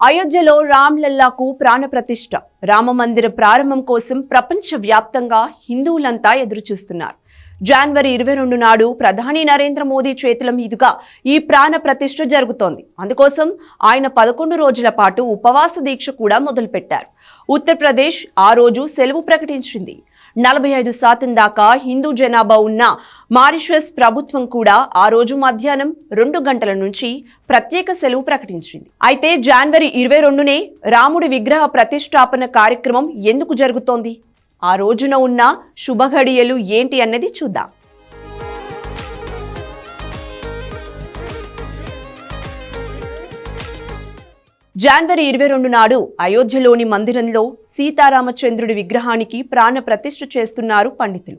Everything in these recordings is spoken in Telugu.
అయోధ్యలో రామ్లల్లాకు ప్రాణప్రతిష్ఠ. రామమందిర ప్రారంభం కోసం ప్రపంచవ్యాప్తంగా హిందువులంతా ఎదురుచూస్తున్నారు. జనవరి ఇరవై రెండు నాడు ప్రధాని నరేంద్ర మోదీ చేతుల మీదుగా ఈ ప్రాణ ప్రతిష్ఠ జరుగుతోంది. అందుకోసం ఆయన పదకొండు రోజుల పాటు ఉపవాస దీక్ష కూడా మొదలుపెట్టారు. ఉత్తరప్రదేశ్ ఆ రోజు సెలవు ప్రకటించింది. నలభై ఐదు శాతం దాకా హిందూ జనాభా ఉన్న మారిషస్ ప్రభుత్వం కూడా ఆ రోజు మధ్యాహ్నం రెండు గంటల నుంచి ప్రత్యేక సెలవు ప్రకటించింది. అయితే జనవరి ఇరవై రెండునే రాముడి విగ్రహ ప్రతిష్టాపన కార్యక్రమం ఎందుకు జరుగుతోంది? ఆ రోజున ఉన్న శుభఘడియలు ఏంటి అన్నది చూద్దాం. జనవరి ఇరవై రెండు నాడు అయోధ్యలోని మందిరంలో సీతారామచంద్రుడి విగ్రహానికి ప్రాణ ప్రతిష్ఠ చేస్తున్నారు పండితులు.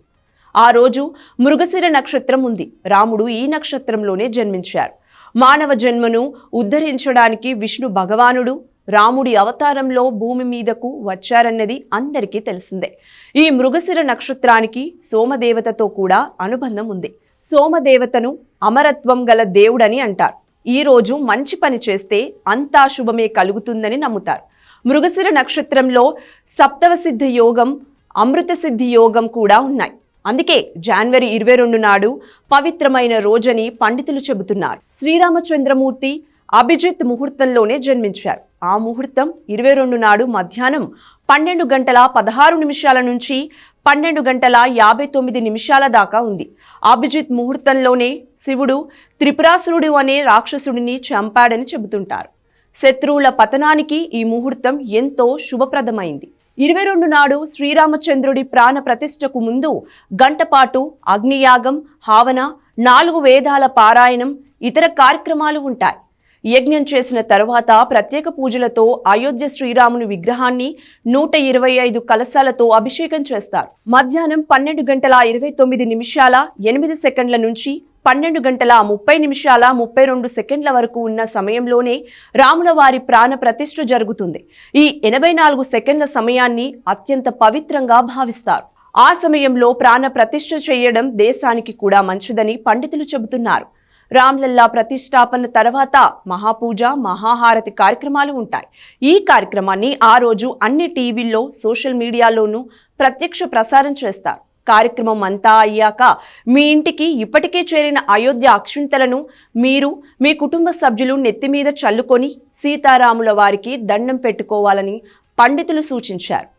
ఆ రోజు మృగశిర నక్షత్రం ఉంది. రాముడు ఈ నక్షత్రంలోనే జన్మించారు. మానవ జన్మను ఉద్ధరించడానికి విష్ణు భగవానుడు రాముడి అవతారంలో భూమి మీదకు వచ్చారన్నది అందరికీ తెలిసిందే. ఈ మృగశిర నక్షత్రానికి సోమదేవతతో కూడా అనుబంధం ఉంది. సోమదేవతను అమరత్వం గల దేవుడని అంటారు. ఈ రోజు మంచి పని చేస్తే అంతా శుభమే కలుగుతుందని నమ్ముతారు. మృగశిర నక్షత్రంలో సప్తవసిద్ధ యోగం అమృత సిద్ధి యోగం కూడా ఉన్నాయి. అందుకే జనవరి ఇరవై రెండు నాడు పవిత్రమైన రోజని పండితులు చెబుతున్నారు. శ్రీరామచంద్రమూర్తి అభిజిత్ ముహూర్తంలోనే జన్మించారు. ఆ ముహూర్తం ఇరవై రెండు నాడు మధ్యాహ్నం పన్నెండు గంటల పదహారు నిమిషాల నుంచి పన్నెండు గంటల యాభై తొమ్మిది నిమిషాల దాకా ఉంది. అభిజిత్ ముహూర్తంలోనే శివుడు త్రిపురాసురుడు అనే రాక్షసుడిని చంపాడని చెబుతుంటారు. శత్రువుల పతనానికి ఈ ముహూర్తం ఎంతో శుభప్రదమైంది. ఇరవై రెండు నాడు శ్రీరామచంద్రుడి ప్రాణ ప్రతిష్టకు ముందు గంటపాటు అగ్నియాగం హావన నాలుగు వేదాల పారాయణం ఇతర కార్యక్రమాలు ఉంటాయి. యజ్ఞం చేసిన తరువాత ప్రత్యేక పూజలతో అయోధ్య శ్రీరాముని విగ్రహాన్ని నూట ఇరవై ఐదు కలశాలతో అభిషేకం చేస్తారు. మధ్యాహ్నం పన్నెండు గంటల ఇరవై తొమ్మిది నిమిషాల ఎనిమిది సెకండ్ల నుంచి పన్నెండు గంటల ముప్పై నిమిషాల ముప్పై రెండు సెకండ్ల వరకు ఉన్న సమయంలోనే రాముల వారి ప్రాణ ప్రతిష్ఠ జరుగుతుంది. ఈ ఎనభై నాలుగు సెకండ్ల సమయాన్ని అత్యంత పవిత్రంగా భావిస్తారు. ఆ సమయంలో ప్రాణ ప్రతిష్ఠ చేయడం దేశానికి కూడా మంచిదని పండితులు చెబుతున్నారు. రామ్లల్లా ప్రతిష్టాపన తర్వాత మహాపూజ మహాహారతి కార్యక్రమాలు ఉంటాయి. ఈ కార్యక్రమాన్ని ఆ రోజు అన్ని టీవీల్లో సోషల్ మీడియాలోనూ ప్రత్యక్ష ప్రసారం చేస్తారు. కార్యక్రమం అంతా అయ్యాక మీ ఇంటికి ఇప్పటికే చేరిన అయోధ్య అక్షింతలను మీరు మీ కుటుంబ సభ్యులు నెత్తిమీద చల్లుకొని సీతారాముల వారికి దండం పెట్టుకోవాలని పండితులు సూచించారు.